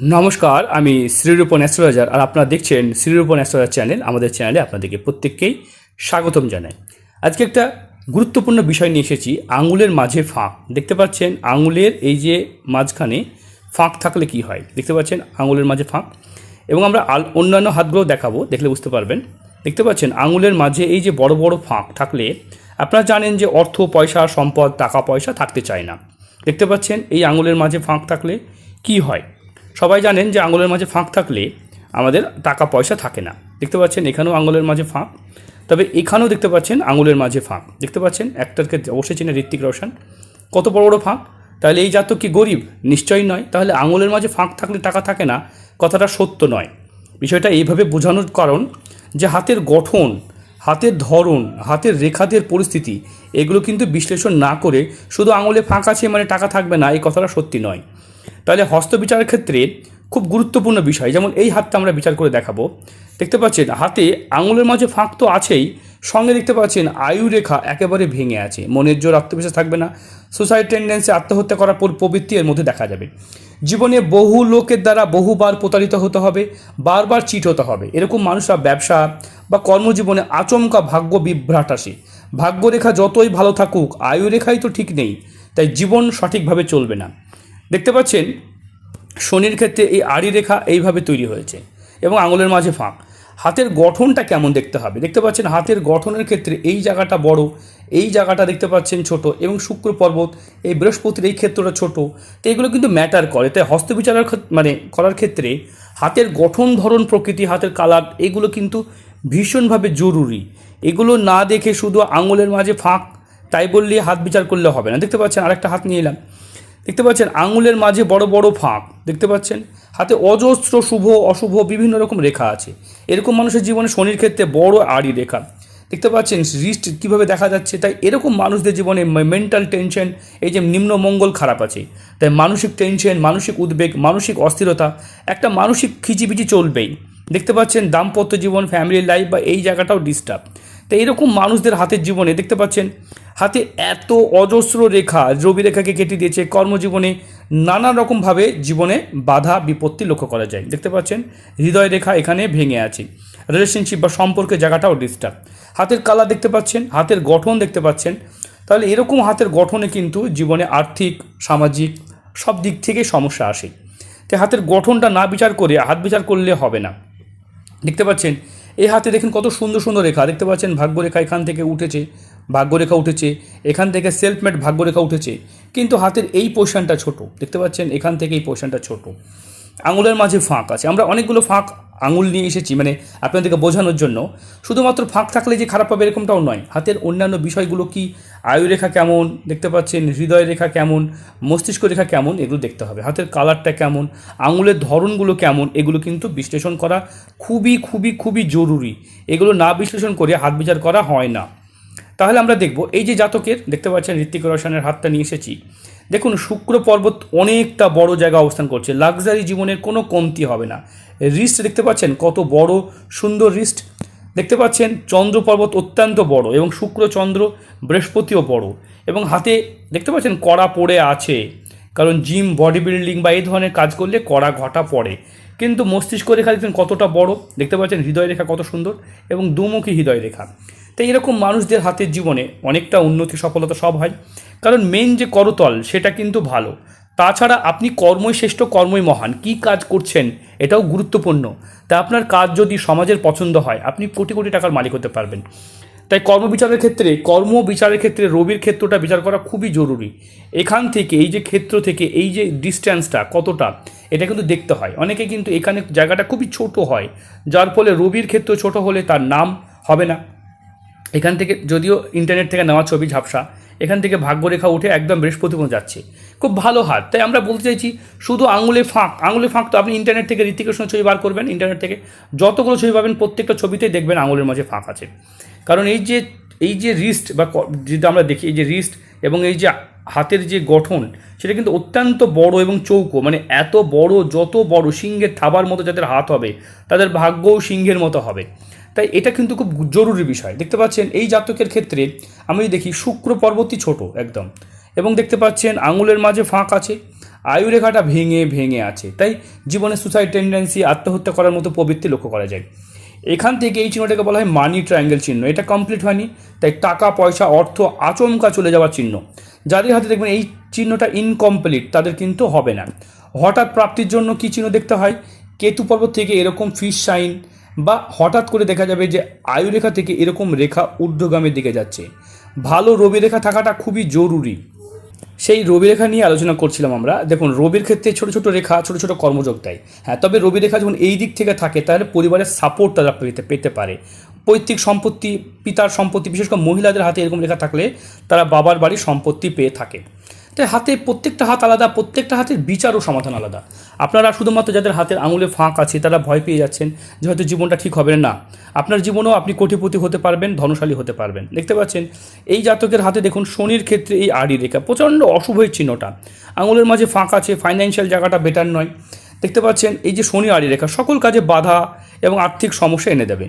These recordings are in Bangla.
নমস্কার, আমি শ্রীরূপন অ্যাস্ট্রোলজার আর আপনারা দেখছেন শ্রীরূপন অ্যাস্ট্রোলজার চ্যানেল। আমাদের চ্যানেলে আপনাদেরকে প্রত্যেককেই স্বাগতম জানাই। আজকে একটা গুরুত্বপূর্ণ বিষয় নিয়ে এসেছি, আঙুলের মাঝে ফাঁক। দেখতে পাচ্ছেন, আঙুলের এই যে মাঝখানে ফাঁক থাকলে কি হয়? দেখতে পাচ্ছেন, আঙুলের মাঝে ফাঁক। এবং আমরা আল অন্যান্য হাতগুলো দেখাবো, দেখলে বুঝতে পারবেন। দেখতে পাচ্ছেন, আঙুলের মাঝে এই যে বড় বড় ফাঁক থাকলে আপনারা জানেন যে অর্থ, পয়সা, সম্পদ, টাকা, পয়সা থাকতে চায় না। দেখতে পাচ্ছেন, এই আঙুলের মাঝে ফাঁক থাকলে কি হয়? সবাই জানেন যে আঙুলের মাঝে ফাঁক থাকলে আমাদের টাকা পয়সা থাকে না। দেখতে পাচ্ছেন, এখানেও আঙুলের মাঝে ফাঁক। তবে এখানেও দেখতে পাচ্ছেন আঙুলের মাঝে ফাঁক। দেখতে পাচ্ছেন, একটাকে অবশ্যই চেনে ঋত্বিক রোশন। কত বড় বড় ফাঁক? তাহলে এই জাতক কি গরিব? নিশ্চয়ই নয়। তাহলে আঙুলের মাঝে ফাঁক থাকলে টাকা থাকে না, কথাটা সত্য নয়। বিষয়টা এইভাবে বোঝানোর কারণ যে হাতের গঠন, হাতের ধরন, হাতের রেখাদের পরিস্থিতি, এগুলো কিন্তু বিশ্লেষণ না করে শুধু আঙুলে ফাঁক আছে মানে টাকা থাকবে না, এই কথাটা সত্যি নয়। তাহলে হস্ত বিচারের ক্ষেত্রে খুব গুরুত্বপূর্ণ বিষয়, যেমন এই হাতটা আমরা বিচার করে দেখাবো। দেখতে পাচ্ছেন, হাতে আঙুলের মাঝে ফাঁক তো আছেই, সঙ্গে দেখতে পাচ্ছেন আয়ু রেখা একেবারে ভেঙে আছে। মনের জোর আত্মবিশ্বাস থাকবে না। সুসাইড টেন্ডেন্সি আত্মহত্যা করার পর প্রবৃত্তি এর মধ্যে দেখা যাবে। জীবনে বহু লোকের দ্বারা বহুবার প্রতারিত হতে হবে, বারবার চিট হতে হবে। এরকম মানুষরা ব্যবসা বা কর্মজীবনে আচমকা ভাগ্য বিভ্রাট আসে। ভাগ্যরেখা যতই ভালো থাকুক আয়ু রেখাই তো ঠিক নেই, তাই জীবন সঠিকভাবে চলবে না। দেখতে পাচ্ছেন, শনির ক্ষেত্রে এই আড়ি রেখা এইভাবে তৈরি হয়েছে এবং আঙুলের মাঝে ফাঁক। হাতের গঠনটা কেমন দেখতে হবে? দেখতে পাচ্ছেন, হাতের গঠনের ক্ষেত্রে এই জায়গাটা বড়, এই জায়গাটা দেখতে পাচ্ছেন ছোট এবং শুক্র পর্বত, এই বৃহস্পতির এই ক্ষেত্রটা ছোট। তো এগুলো কিন্তু ম্যাটার করে। তাই হস্তবিচারের মানে করার ক্ষেত্রে হাতের গঠন ধরন, প্রকৃতি, হাতের কালার এগুলো কিন্তু ভীষণভাবে জরুরি। এগুলো না দেখে শুধু আঙুলের মাঝে ফাঁক, তাই বললে হাত বিচার করলে হবে না। দেখতে পাচ্ছেন, আরেকটা হাত নিয়ে এলাম। দেখতে পাচ্ছেন, আঙুলের মাঝে বড় বড় ফাঁক। দেখতে পাচ্ছেন, হাতে অজস্র শুভ, অশুভ বিভিন্ন রকম রেখা আছে। এরকম মানুষের জীবনে শনির ক্ষেত্রে বড় আড়ি রেখা। দেখতে পাচ্ছেন রিস্ট কীভাবে দেখা যাচ্ছে, তাই এরকম মানুষদের জীবনে মেন্টাল টেনশন এই যে নিম্ন মঙ্গল খারাপ আছে। তাই মানসিক টেনশন মানসিক উদ্বেগ, মানসিক অস্থিরতা, একটা মানসিক খিচিবিচি চলবেই। দেখতে পাচ্ছেন, দাম্পত্য জীবন ফ্যামিলি লাইফ বা এই জায়গাটাও ডিস্টার্ব তো এরকম মানুষদের হাতের জীবনে দেখতে পাচ্ছেন হাতে এত অজস্র রেখা রবি রেখাকে কেটে দিয়েছে কর্মজীবনে, নানা রকমভাবে জীবনে বাধা, বিপত্তি লক্ষ্য করা যায়। দেখতে পাচ্ছেন, হৃদয় রেখা এখানে ভেঙে আছে। রিলেশনশিপ বা সম্পর্কের জায়গাটাও ডিস্টার্ব হাতের কালার দেখতে পাচ্ছেন, হাতের গঠন দেখতে পাচ্ছেন। তাহলে এরকম হাতের গঠনে কিন্তু জীবনে আর্থিক, সামাজিক সব দিক থেকে সমস্যা আসে। তো হাতের গঠনটা না বিচার করে, হাত বিচার করলে হবে না। দেখতে পাচ্ছেন এই হাতে দেখেন কত সুন্দর সুন্দর রেখা। দেখতে পাচ্ছেন, ভাগ্যরেখা এখান থেকে উঠেছে। ভাগ্যরেখা উঠেছে, এখান থেকে সেলফমেড ভাগ্যরেখা উঠেছে। কিন্তু হাতের এই পোর্শনটা ছোট। দেখতে পাচ্ছেন, এখান থেকে এই পোর্শনটা ছোট। আঙুলের মাঝে ফাঁক আছে। আমরা অনেকগুলো ফাঁক আঙুল নিয়ে এসেছি মানে আপনাদেরকে বোঝানোর জন্য। শুধুমাত্র ফাঁক থাকলে যে খারাপ হবে এরকমটাও নয়। হাতের অন্যান্য বিষয়গুলো কি আয়ু রেখা কেমন, দেখতে পাচ্ছেন, হৃদয় রেখা কেমন, মস্তিষ্ক রেখা কেমন, এগুলো দেখতে হবে। হাতের কালারটা কেমন, আঙুলের ধরনগুলো কেমন, এগুলো কিন্তু বিশ্লেষণ করা খুবই খুবই খুবই জরুরি। এগুলো না বিশ্লেষণ করে হাত বিচার করা হয় না। তাহলে আমরা দেখব, এই যে জাতকের, দেখতে পাচ্ছেন ঋত্বিক রোশনের হাতটা নিয়ে এসেছি। দেখুন, শুক্র পর্বত অনেকটা বড় জায়গা অবস্থান করছে, লাক্সারি জীবনের কোনো কমতি হবে না। রিস্ট দেখতে পাচ্ছেন কত বড়, সুন্দর রিস্ট। দেখতে পাচ্ছেন চন্দ্র পর্বত অত্যন্ত বড় এবং শুক্র, চন্দ্র বৃহস্পতিও বড়। এবং হাতে দেখতে পাচ্ছেন কড়া পড়ে আছে, কারণ জিম বডি বিল্ডিং বা এই ধরনের কাজ করলে কড়া ঘটা পড়ে। কিন্তু মস্তিষ্ক রেখা দেখছেন কতটা বড়, দেখতে পাচ্ছেন হৃদয় রেখা কত সুন্দর এবং দুমুখী হৃদয় রেখা। তাই এরকম মানুষদের হাতের জীবনে অনেকটা উন্নতি, সফলতা সব হয়। কারণ মেন যে করতল, সেটা কিন্তু ভালো। তাছাড়া আপনি কর্মই শ্রেষ্ঠ, কর্মই মহান। কি কাজ করছেন, এটাও গুরুত্বপূর্ণ। তা আপনার কাজ যদি সমাজের পছন্দ হয়, আপনি কোটি কোটি টাকার মালিক হতে পারবেন। তাই কর্মবিচারের ক্ষেত্রে, কর্ম বিচারের ক্ষেত্রে রবির ক্ষেত্রটা বিচার করা খুবই জরুরি। এখান থেকে, এই যে ক্ষেত্র থেকে, এই যে ডিস্ট্যান্সটা কতটা, এটা কিন্তু দেখতে হয়। অনেকে কিন্তু এখানে জায়গাটা খুবই ছোট হয়। যার ফলে রবির ক্ষেত্র ছোট হলে তার নাম হবে না। এখান থেকে যদিও ইন্টারনেট থেকে নেওয়া ছবি ঝাপসা, এখান থেকে ভাগ্যরেখা উঠে একদম বৃহস্পতি পর্যন্ত যাচ্ছে। খুব ভালো হাত। তাই আমরা বলতে চাইছি, শুধু আঙুলে ফাঁক আঙুলে ফাঁক তো আপনি ইন্টারনেট থেকে ঋতিকের ছবি বার করবেন ইন্টারনেট থেকে যতগুলো ছবি পাবেন প্রত্যেকটা ছবিতেই দেখবেন আঙুলের মাঝে ফাঁক আছে। কারণ এই যে এই যে রিস্ট বা যেটা আমরা দেখি, এই যে রিস্ট এবং এই যে হাতের যে গঠন, সেটা কিন্তু অত্যন্ত বড় এবং চৌকো। মানে এত বড়, যত বড়, সিংহের থাবার মতো যাদের হাত হবে, তাদের ভাগ্যও সিংহের মতো হবে। তাই এটা কিন্তু খুব জরুরি বিষয়। দেখতে পাচ্ছেন, এই জাতকের ক্ষেত্রে আমি দেখি, শুক্র পর্বতই ছোট একদম। এবং দেখতে পাচ্ছেন, আঙুলের মাঝে ফাঁক আছে, আয়ুরেখাটা ভেঙে ভেঙে আছে। তাই জীবনে সুসাইড টেন্ডেন্সি আত্মহত্যা করার মতো প্রবৃত্তি লক্ষ্য করা যায়। এখান থেকে এই চিহ্নটাকে বলা হয় মানি ট্রায়াঙ্গেল চিহ্ন। এটা কমপ্লিট হয়নি, তাই টাকা, পয়সা, অর্থ আচমকা চলে যাওয়ার চিহ্ন। যাদের হাতে দেখবেন, এই চিহ্নটা ইনকমপ্লিট তাদের কিন্তু হবে না। হঠাৎ প্রাপ্তির জন্য কী চিহ্ন দেখতে হয়? কেতু পর্বত থেকে এরকম ফিশ সাইন বা হঠাৎ করে দেখা যাবে যে আয়ুরেখা থেকে এরকম রেখা ঊর্ধ্বগামের দিকে যাচ্ছে। ভালো রবি রেখা থাকাটা খুবই জরুরি। সেই রবি রেখা নিয়ে আলোচনা করছিলাম আমরা। দেখুন, রবির ক্ষেত্রে ছোট ছোট রেখা, ছোট ছোট কর্মযোগ দেয় হ্যাঁ তবে রবি রেখা যখন এই দিক থেকে থাকে, তাহলে পরিবারের সাপোর্ট তারা পেতে পেতে পারে। পৈতৃক সম্পত্তি, পিতার সম্পত্তি, বিশেষ করে মহিলাদের হাতে এরকম রেখা থাকলে তারা বাবার বাড়ির সম্পত্তি পেয়ে থাকে। তাই হাতে প্রত্যেকটা হাত আলাদা, প্রত্যেকটা হাতের বিচার ও সমাধান আলাদা। আপনারা শুধুমাত্র যাদের হাতের আঙুলে ফাঁক আছে, তারা ভয় পেয়ে যাচ্ছেন যে হয়তো জীবনটা ঠিক হবে না। আপনার জীবনেও আপনি কোটিপতি হতে পারবেন, ধনশালী হতে পারবেন। দেখতে পাচ্ছেন, এই জাতকের হাতে দেখুন শনির ক্ষেত্রে এই আড়ি রেখা, প্রচণ্ড অশুভের চিহ্নটা। আঙুলের মাঝে ফাঁক আছে ফাইন্যান্সিয়াল জায়গাটা বেটার নয়। দেখতে পাচ্ছেন, এই যে শনি আড়ি রেখা, সকল কাজে বাধা এবং আর্থিক সমস্যা এনে দেবে।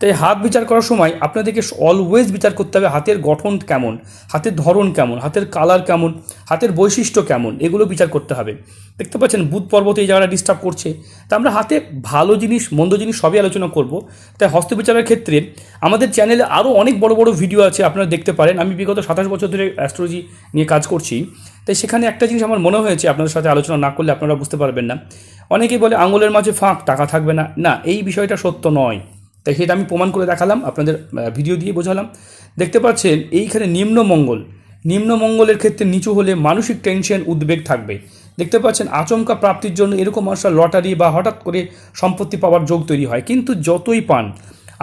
তাই হাত বিচার করার সময় আপনাদেরকে অলওয়েজ বিচার করতে হবে হাতের গঠন কেমন, হাতের ধরন কেমন, হাতের কালার কেমন, হাতের বৈশিষ্ট্য কেমন, এগুলো বিচার করতে হবে। দেখতে পাচ্ছেন বুধ পর্বত এই জায়গাটা ডিস্টার্ব করছে। তা আমরা হাতে ভালো জিনিস, মন্দ জিনিস সবই আলোচনা করব। তাই হস্তবিচারের ক্ষেত্রে আমাদের চ্যানেলে আরও অনেক বড় বড় ভিডিও আছে, আপনারা দেখতে পারেন। আমি বিগত সাতাশ বছর ধরে অ্যাস্ট্রোলজি নিয়ে কাজ করছি। তাই সেখানে একটা জিনিস আমার মনে হয়েছে, আপনাদের সাথে আলোচনা না করলে আপনারা বুঝতে পারবেন না। অনেকেই বলে, আঙুলের মাঝে ফাঁক, টাকা থাকবে না। না, এই বিষয়টা সত্য নয়। তাই সেটা আমি প্রমাণ করে দেখালাম, আপনাদের ভিডিও দিয়ে বোঝালাম। দেখতে পাচ্ছেন, এইখানে নিম্নমঙ্গল নিম্নমঙ্গলের ক্ষেত্রে নিচু হলে মানসিক টেনশন উদ্বেগ থাকবে। দেখতে পাচ্ছেন, আচমকা প্রাপ্তির জন্য এরকম মানুষরা লটারি বা হঠাৎ করে সম্পত্তি পাওয়ার যোগ তৈরি হয়। কিন্তু যতই পান,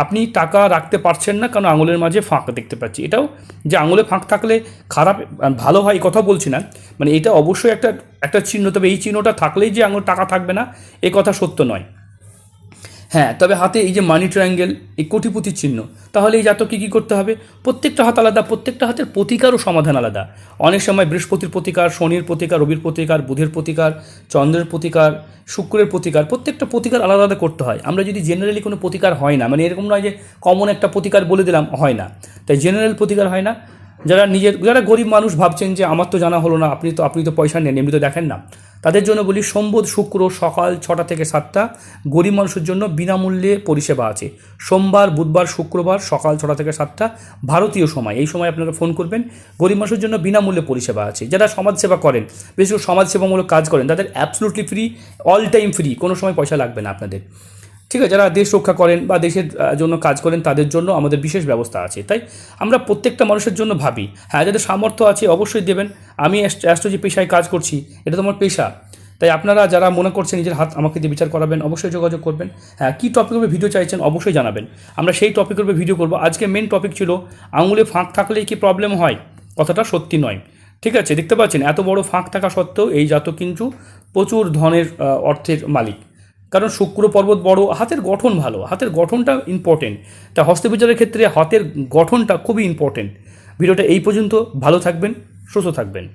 আপনি টাকা রাখতে পারছেন না, কারণ আঙুলের মাঝে ফাঁক দেখতে পাচ্ছি। এটাও যে আঙুলে ফাঁক থাকলে খারাপ ভালো হয় কথা বলছি না। মানে এটা অবশ্যই একটা একটা চিহ্ন, তবে এই চিহ্নটা থাকলেই যে আঙুল টাকা থাকবে না, এ কথা সত্য নয়। হ্যাঁ তবে হাতে এই যে মানি ট্রায়াঙ্গেল এই কোটিপতির চিহ্ন, তাহলে এই জাতককে কী করতে হবে? প্রত্যেকটা হাত আলাদা, প্রত্যেকটা হাতের প্রতিকারও সমাধান আলাদা। অনেক সময় বৃহস্পতির প্রতিকার, শনির প্রতিকার, রবির প্রতিকার, বুধের প্রতিকার, চন্দ্রের প্রতিকার, শুক্রের প্রতিকার, প্রত্যেকটা প্রতিকার আলাদা আলাদা করতে হয়। আমরা যদি জেনারেলি কোনো প্রতিকার হয় না মানে এরকম নয় যে কমন একটা প্রতিকার বলে দিলাম, হয় না। তাই জেনারেল প্রতিকার হয় না। যারা নিজের, যারা গরিব মানুষ ভাবছেন যে আমার তো জানা হলো না, আপনি তো আপনি তো পয়সা নেন, এমনি তো দেখেন না। তাদের জন্য বলি সোমবোধ শুক্র সকাল ছটা থেকে সাতটা। গরিব মানুষের জন্য বিনামূল্যে পরিষেবা আছে। সোমবার, বুধবার, শুক্রবার সকাল ছটা থেকে সাতটা ভারতীয় সময়। এই সময় আপনারা ফোন করবেন। গরিব মানুষের জন্য বিনামূল্যে পরিষেবা আছে। যারা সমাজসেবা করেন বেশি সমাজসেবামূলক কাজ করেন, তাদের absolutely free all time free কোনো সময় পয়সা লাগবে না আপনাদের। ঠিক আছে, যারা দেশ রক্ষা করেন বা দেশের জন্য কাজ করেন, তাদের জন্য আমাদের বিশেষ ব্যবস্থা আছে। তাই আমরা প্রত্যেকটা মানুষের জন্য ভাবি হ্যাঁ যাদের সামর্থ্য আছে অবশ্যই দেবেন। আমি অ্যাস্ট্রোলজি পেশায় কাজ করছি, এটা তো আমার পেশা। তাই আপনারা যারা মনে করছেন নিজের হাত আমাকে দিয়ে বিচার করাবেন, অবশ্যই যোগাযোগ করবেন। হ্যাঁ কী টপিকের উপরে ভিডিও চাইছেন অবশ্যই জানাবেন। আমরা সেই টপিকের উপরে ভিডিও করব। আজকে মেন টপিক ছিল আঙুলে ফাঁক থাকলে কি প্রবলেম হয়? কথাটা সত্যি নয়। ঠিক আছে, দেখতে পাচ্ছেন, এত বড় ফাঁক থাকা সত্ত্বেও এই জাতক কিন্তু প্রচুর ধনের অর্থের মালিক। কারণ শুক্র পর্বত বড়, হাতের গঠন ভালো, হাতের গঠনটা ইম্পর্টেন্ট তা হস্তবিচারের ক্ষেত্রে হাতের গঠনটা খুবই ইম্পর্টেন্ট ভিডিওটা এই পর্যন্ত, ভালো থাকবেন, সুস্থ থাকবেন।